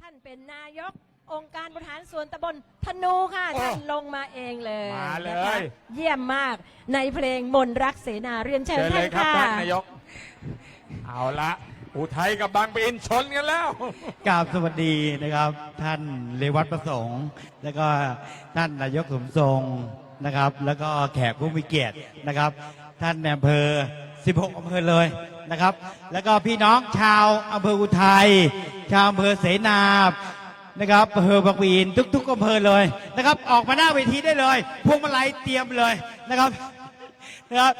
ท่านเป็นนายกองค์การบริหารส่วนตำบลธนูค่ะโอ้ท่านลงมาเองเลยมาเลย นะคะเยี่ยมมากในเพลงมนรักเสนาเรียนเชิเชิญญเลท่านยครับค่ะ ท่านนายก เอาละอุทัยกับบางปะอินชนกันแล้ว กราบสวัสดีนะครับ ท่านเลวัตประสงค์ แล้วก็ท่านนายกสมทรงนะครับ แล้วก็แขกผู้มีเกียรตินะครับ ท่านในอำเภอ 16อำเภอเลย นะครับ แล้วก็พี่น้องชาวอำเภออุทัย ชาวอำเภอเสนาบนะครับอำเภอบางปะอินทุกๆอำเภอเลยนะครับ ออกมาหน้าเวทีได้เลย พวงมาลัยเตรียมเลยนะครับนะครับ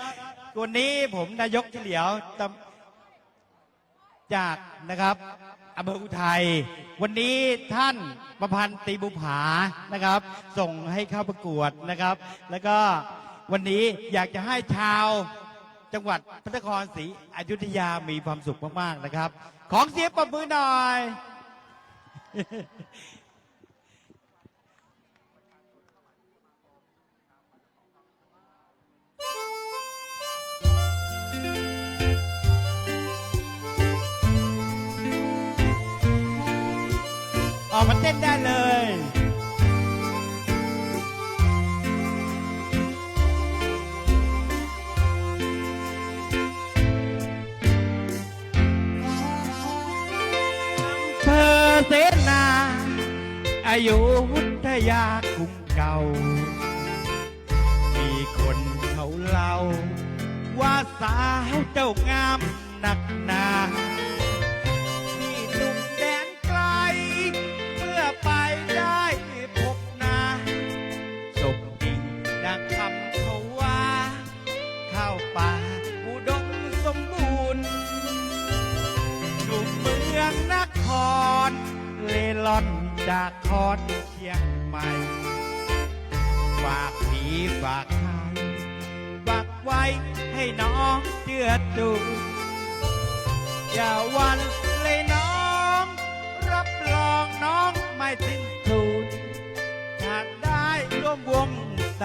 วันนี้ผมนายกเฉลียวจากนะครับอำเภออุทัย วันนี้ท่านประพันธ์ตีบุผานะครับ ส่งให้เข้าประกวดนะครับ แล้วก็วันนี้อยากจะให้ชาว จังหวัดพระนครศรีอยุธยามีความสุขมากๆนะครับ ของเสียปรบมือหน่อย ออกมาเต้นได้เลย อายุวุทยาคุ้งเก่า มีคนเขาเล่า ว่าสาวเจ้างาม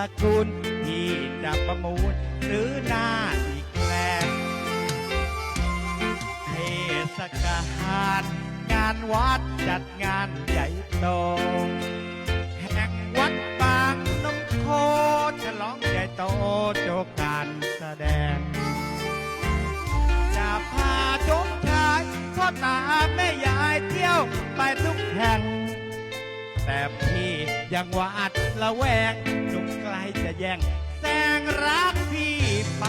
ตระกูลที่จะประมูลหรือหน้าอีกแลงเทศกาลงานวัดจัดงานใหญ่โตแห่งวัดบางน้ำโคฉลองใหญ่โตโจการแสดง จะพาชมชายพ่อตาแม่ยายเที่ยวไปทุกแห่ง แต่พี่ยังหวาดละแวงหนุ่มไกลจะแย่งแซงรักพี่ไป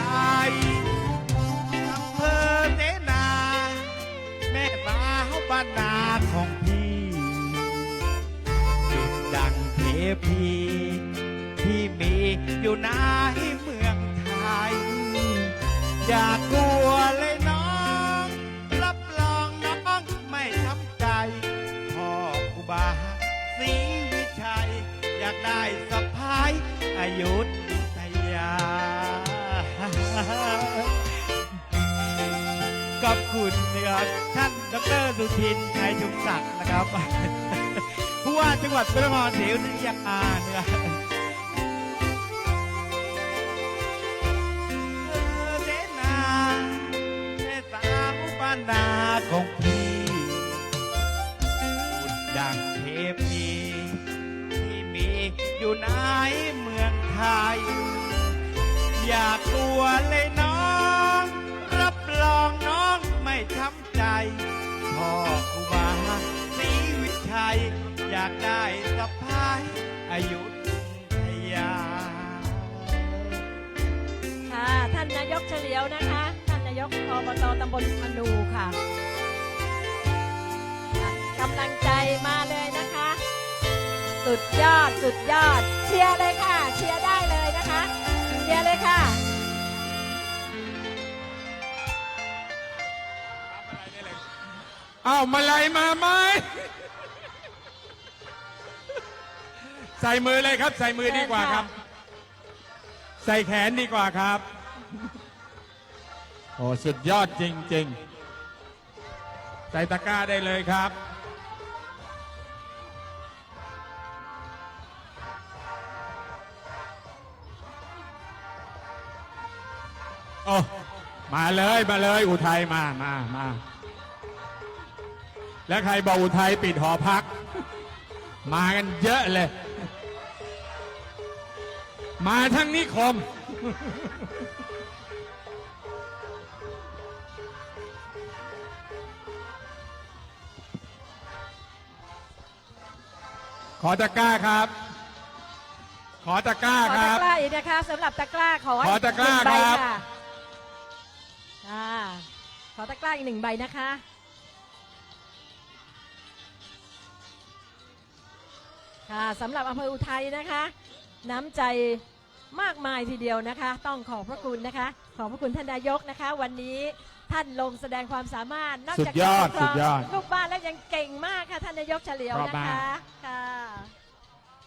อำเภอเสนา แม่สาวบ้านนาของพี่ดุดดังเทพีที่มีอยู่ในเมืองไทย อย่ากลัว ได้สะพายอายุทยา ขอบคุณนะครับท่านดรสุทินชัยชุมศักดิ์นะครับ ผู้ว่าจังหวัดพระนครศรีอยุธยานะครับเอเสนาแม่สาวบ้านนา เมืองไทย อย่ากลัวเลยน้อง รับรองน้องไม่ช้ำใจพ่อครูบาศรีวิชัย อยากได้สะพายอายุทยา ค่ะ ท่านนายกเฉลียวนะคะ ท่านนายกอบตตำบลธนูค่ะกำลังใจมาเลยนะคะ สุดยอด สุดยอด เชียร์เลยค่ะ เชียร์ได้เลยนะคะ เชียร์เลยค่ะเอามาลัยมาไหมใส่มือเลยครับ ใส่มือดีกว่าครับ ใส่แขนดีกว่าครับ โอ้สุดยอดจริง ๆ ใส่ตะกร้าได้เลยครับ อ้มาเลยมาเลยอุทัยมามามาและใครบอกอุทัยปิดหอพัก มากันเยอะเลย มาทั้งนิคม ขอตะกร้าครับ ขอตะกร้าขอคตะรับ กร้าอีกนะคะสำหรับตะกร้าขอขอตะกร้าหนึ่งใครับะ อ่าขอตะกร้าอีกหนึ่งใบนะคะ ค่ะสำหรับอำเภออุทัยนะคะ น้ำใจมากมายทีเดียวนะคะ ต้องขอบพระคุณนะคะ ขอบพระคุณท่านนายกนะคะ วันนี้ท่านลงแสดงความสามารถนอกจากสุดยอดจะปกครองสุดยอด ลูกบ้านแล้วยังเก่งมากค่ะท่านนายกเฉลียวชอบนะมากคะค่ะ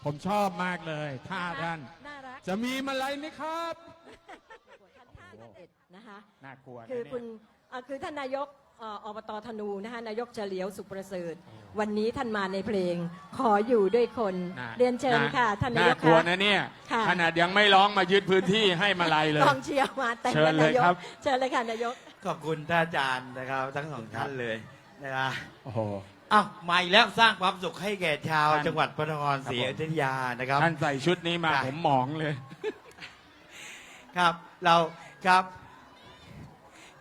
ผมชอบมากเลยท่าท่าน น่ารัก จะมีมาลัยไหมครับ ท่านท่าท่านเด็ดนะคะน่ากลัวนะคือเนี่ยคุณเอ่อคือท่านนายกเอ่ออบตธนูนะคะนายกเฉลียวสุขประเสริฐ วันนี้ท่านมาในเพลง ขออยู่ด้วยคน น่าเรียนเชิญค่ะ ท่านนายกน่ากลัวค่ะนะเนี่ย ค่ะ ขนาดยังไม่ร้องมายึดพื้นที่ให้มาลัยเลย กองเชียร์มาเต็มเชิญเลยนายกครับ เชิญเลยค่ะนายก ขอบคุณท่านอาจารย์นะครับ ทั้งสองท่านเลยนะครับโอ้โห อ้าวมาอีกแล้วสร้างความสุขให้แก่ชาว ท่านจังหวัดพระนครศรีครับผม อยุธยานะครับ ท่านใส่ชุดนี้มาค่ะผมหมองเลย ครับ เรา ครับ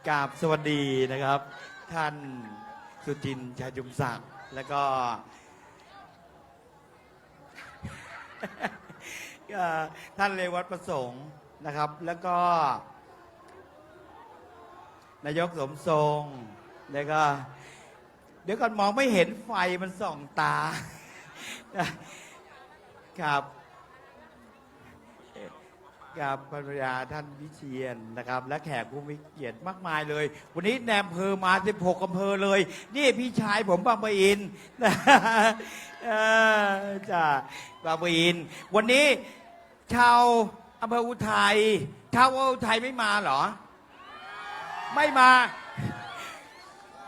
กราบสวัสดีนะครับ ท่านสุจินชาจุมศักดิ์แล้วก็ ท่านเลวัตประสงค์นะครับ แล้วก็ นายกสมทรงแล้วก็ เดี๋ยวก่อนมองไม่เห็นไฟมันส่องตา ครับ กับภรรยาท่านวิเชียนนะครับ และแขกผู้มีเกียรติมากมายเลย วันนี้แนมเภอมา 16อำเภอเลย นี่พี่ชายผมบางปะอินจ้าบางปะอิน วันนี้ชาวอำเภออุทัยชาวอุทัยไม่มาเหรอ ไม่มา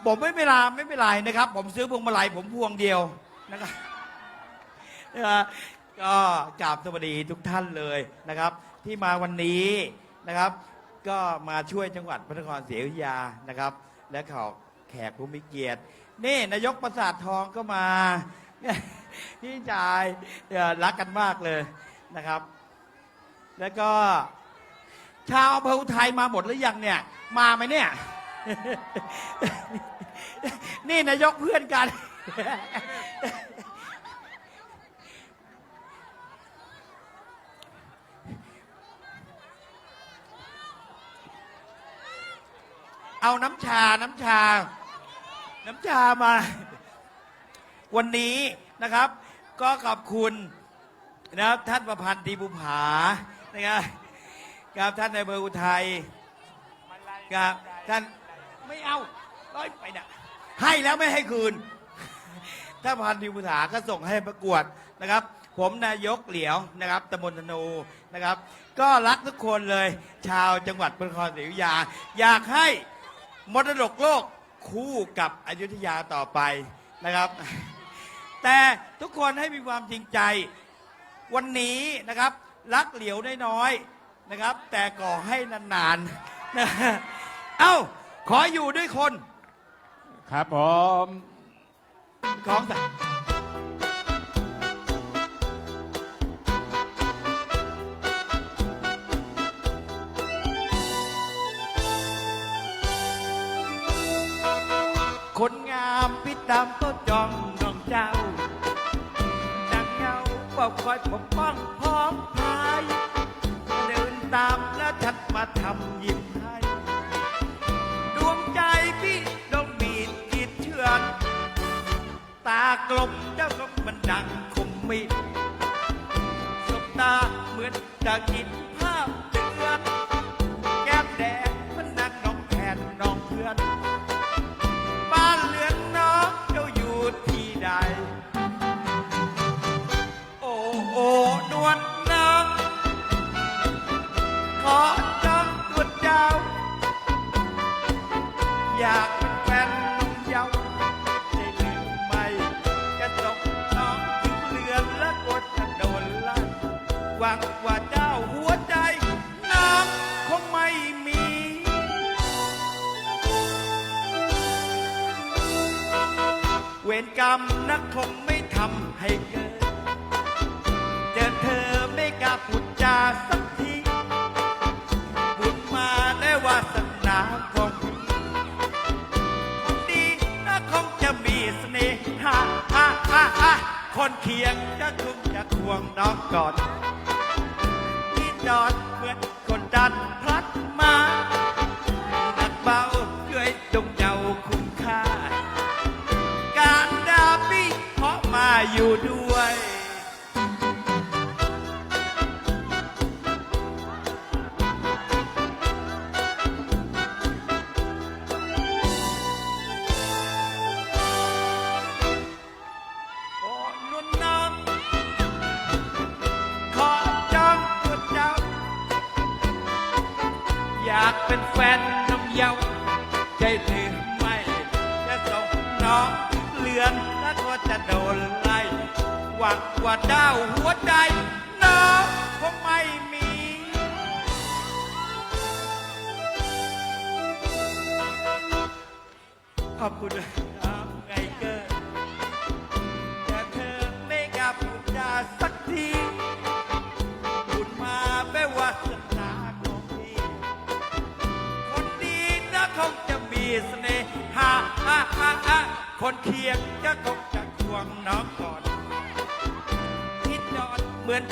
ผมไม่เป็นไรไม่เป็นไรนะครับ ผมซื้อพวงมาลัยผมพวงเดียวนะครับก็กราบสวัสดีทุกท่านเลยนะครับ ที่มาวันนี้นะครับ ก็มาช่วยจังหวัดพระนครศรีอยุธยานะครับ และขอแขกผู้มีเกียรติ นี่นายกประสาททองก็มาพี่ชายรักกันมากเลยนะครับ แล้วก็ชาวอำเภออุทัยมาหมดหรือยังเนี่ย มาไหมเนี่ย นี่นายกเพื่อนกัน เอาน้ำชา น้ำชา น้ำชามา วันนี้นะครับ ก็ขอบคุณนะครับท่านประพันธ์ตีบุภานะครับกับท่านในายเบอร์อุทัยกับท่านไม่เอาร้อยไปนะให้แล้วไม่ให้คืนท่านประพันธ์ตีบุภาก็ส่งให้ประกวดนะครับ ผมนายกเหลียวนะครับตำบลธนูนะครับ ก็รักทุกคนเลย ชาวจังหวัดพระนครศรีอยุธยาอยากให้ มรดกโลกคู่กับอยุธยาต่อไปนะครับ แต่ทุกคนให้มีความจริงใจวันนี้นะครับ รักเหลียวน้อยๆนะครับ แต่ก่อให้นานๆนะเอ้า ขออยู่ด้วยคน ครับผม ของสัต ดำก็จองน้องเจ้าดังเงาเฝ้าคอยปกป้องพ้องพายเดินตามแล้วฉันมาทำยิ้มให้ดวงใจพี่ต้องมีจิตเชื่อนตากลมเจ้าก็มันดังคมมีดสบตาเหมือนจะกิน วังว่าเจ้าหัวใจ น้องคงไม่มี เวรกรรมนักคงไม่ทำให้เกิด เจอเธอไม่กล้าพูดจาสักทีบุญมาได้วาสนาของพี่คนดีน่าคงจะมีเสน่ห์ฮาฮาฮาฮาคนเคียงจะคงจะควงน้องก่อน จอดเหมือนคนดันพลัดมาหนักเบาช่วยจงเจ้าคุ้มค่า การดาบี้เพราะมาอยู่ด้วย เยาใจเธอไม่จะส่งน้องเลือนถ้าก็จะโดนไล่หวังว่าดาวหัวใจน้องคงไม่มีขอบคุณ คนเคียงจะคงจะควงน้องก่อน ที่จอดเหมือน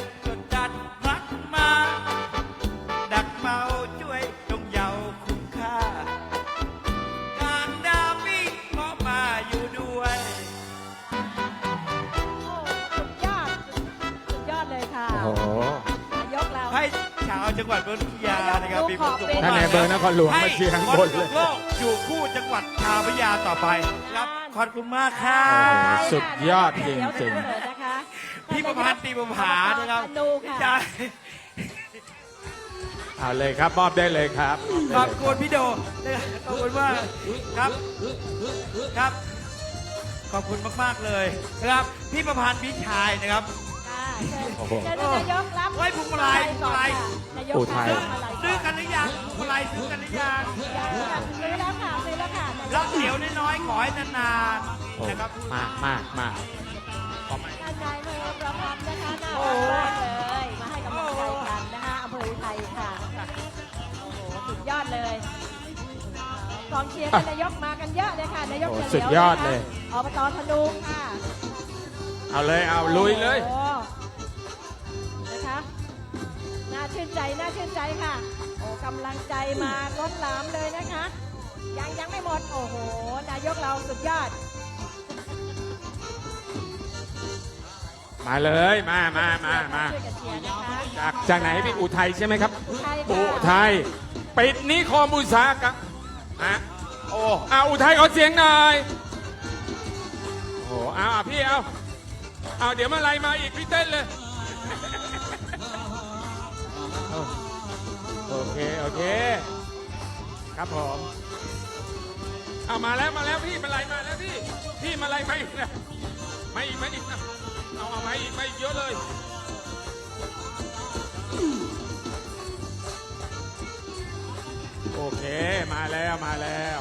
จังหวัดพัทยานะครับมีความสุขท่านมากนายอำเภอนครหลวงมาเชียร์ข้างบนเลย ให้คนโลกอยู่คู่จังหวัดชาวพัทยาต่อไปครับขอบคุณมากครัโอ้โหบสุดยอดจริงๆเดี๋ยวเลยนะคะพี่ประพันธ์ตีประผานะครับธนูค่ะใช่เอาเลยครับมอบได้เลยครับขอบคุณพี่โดนะครับขอบคุณมากครับครับ ขอบคุณมากๆเลยนะครับ พี่ประพันธ์พี่ชายนะครับค่ะ เชิญโอ้โห เชิญท่านนายกรับเฮ้ยพวงมาลัยก่อนพวงมาลัยค่ะนายกอุทัยรับพวงมาลัยซื้อกันหรือยังพวงมาลัยซื้อกันหรือยังยังซื้อแล้วค่ะซื้อแล้วค่ะนายกรับเดี๋ยวน้อยๆขอให้นานโอ้ๆนะครับมากมากมากท่านนายอำเภอประพันธ์นะคะน่ารักมากเลยมาให้กำลังใจกันนะคะอำเภออุทัยค่ะโอ้โหสุดยอดเลยกองเชียร์ท่านนายกมากันเยอะเลยค่ะนายกโอ้เฉลียวสุดยอดเลย นะคะอบตทะลุงค่ะ เอาเลยเอาลุยเลย โอ้ ใจน่าชื่นใจค่ะโอ้กำลังใจมาล้นหลามเลยนะคะ ยังยังไม่หมด โอ้โห นายกเราสุดยอด มาเลยมามามามาช่วยกันเชียร์นะคะจากจากไหนพี่อุทัยใช่ไหมครับ อุทัยอุค่ะ ทัยปิดนิคมอุตสาหกรรมฮะโอ้เอาอุทัยขอเสียงหน่อยโอ้โหเอาอะพี่เอาเอาเดี๋ยวมาไล่มาอีกพี่เต้นเลย เค โอเค ครับผมเอามาแล้วมาแล้วพี่มาไล่มาแล้วพี่พี่มาไล่มาอีกแล้วมาอีกมาอีกนะเอาเอามาอีกมาอีกเยอะเลยโอเคมาแล้วมาแล้ว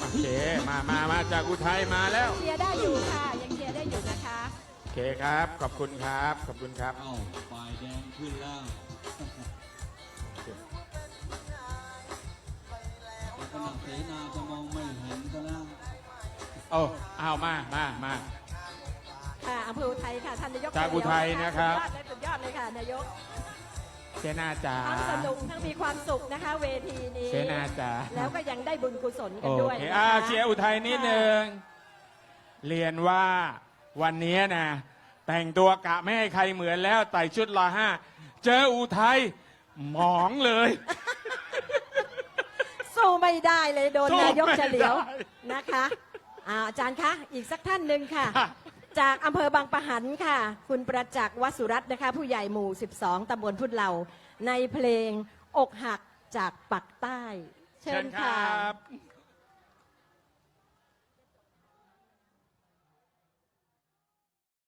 โอเคมามามาจากอุทัยมาแล้วเชียร์ได้อยู่ค่ะ ยังเชียร์ได้อยู่นะคะ โอเคครับ ขอบคุณครับ ขอบคุณครับเอ้าฝ่าย แดงขึ้นแล้วขณะเสนาจะมองไม่เห็นก็แล้วโอ้เอามามามา ค่ะอำเภออุทัยค่ะท่านนายกจากอุทัยนะครับ สุดยอดเลยสุดยอดเลยค่ะนายกเสนาจ๋า ทั้งสนุกทั้งมีความสุขนะคะ เวทีนี้เสนาจ๋า แล้วก็ยังได้บุญกุศลกันโอด้วยเคนะคะอ่าเชียร์อุทัยนิดนึง เรียนว่าวันนี้นะ แต่งตัวกะไม่ให้ใครเหมือนแล้วใส่ชุดรอห้า เจออุทัยหมองเลยสู้ไม่ได้เลยโดนสู้นายกเฉลียวไม่ได้นะคะอ่าอาจารย์คะอีกสักท่านหนึ่งค่ะ จากอำเภอบางปะหันค่ะ คุณประจักษ์วสุรัตน์นะคะ ผู้ใหญ่หมู่ 12ตำบลพุทธเหล่าในเพลงอกหักจากปักใต้ เชิญค่ะรับ